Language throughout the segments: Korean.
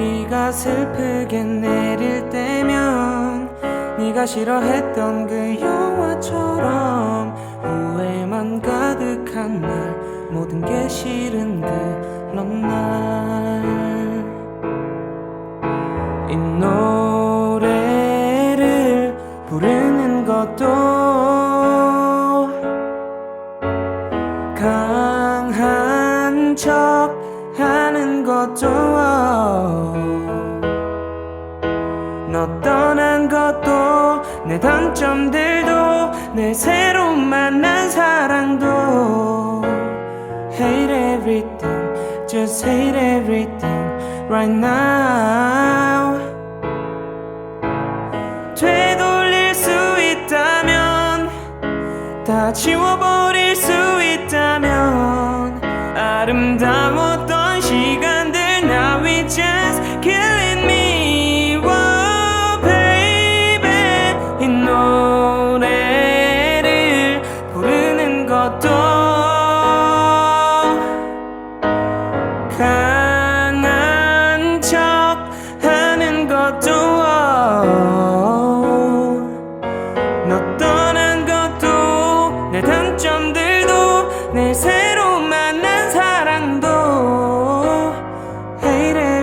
비가 슬프게 내릴 때면 네가 싫어했던 그 영화처럼 후회만 가득한 날 모든 게 싫은 그런 날 이 노래를 부르는 것도 강한 척 하는 것도 떠난 것도 내 단점들도 내 새로 만난 사랑도 Hate everything, just hate everything right now 되돌릴 수 있다면 다 지워버릴 수 있다면 아름다웠던 시간들 Now we just killing me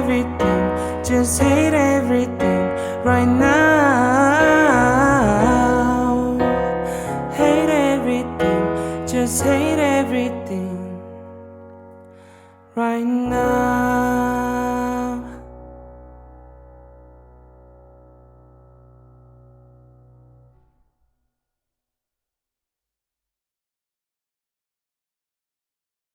everything, just hate everything right now. Hate everything, just hate everything right now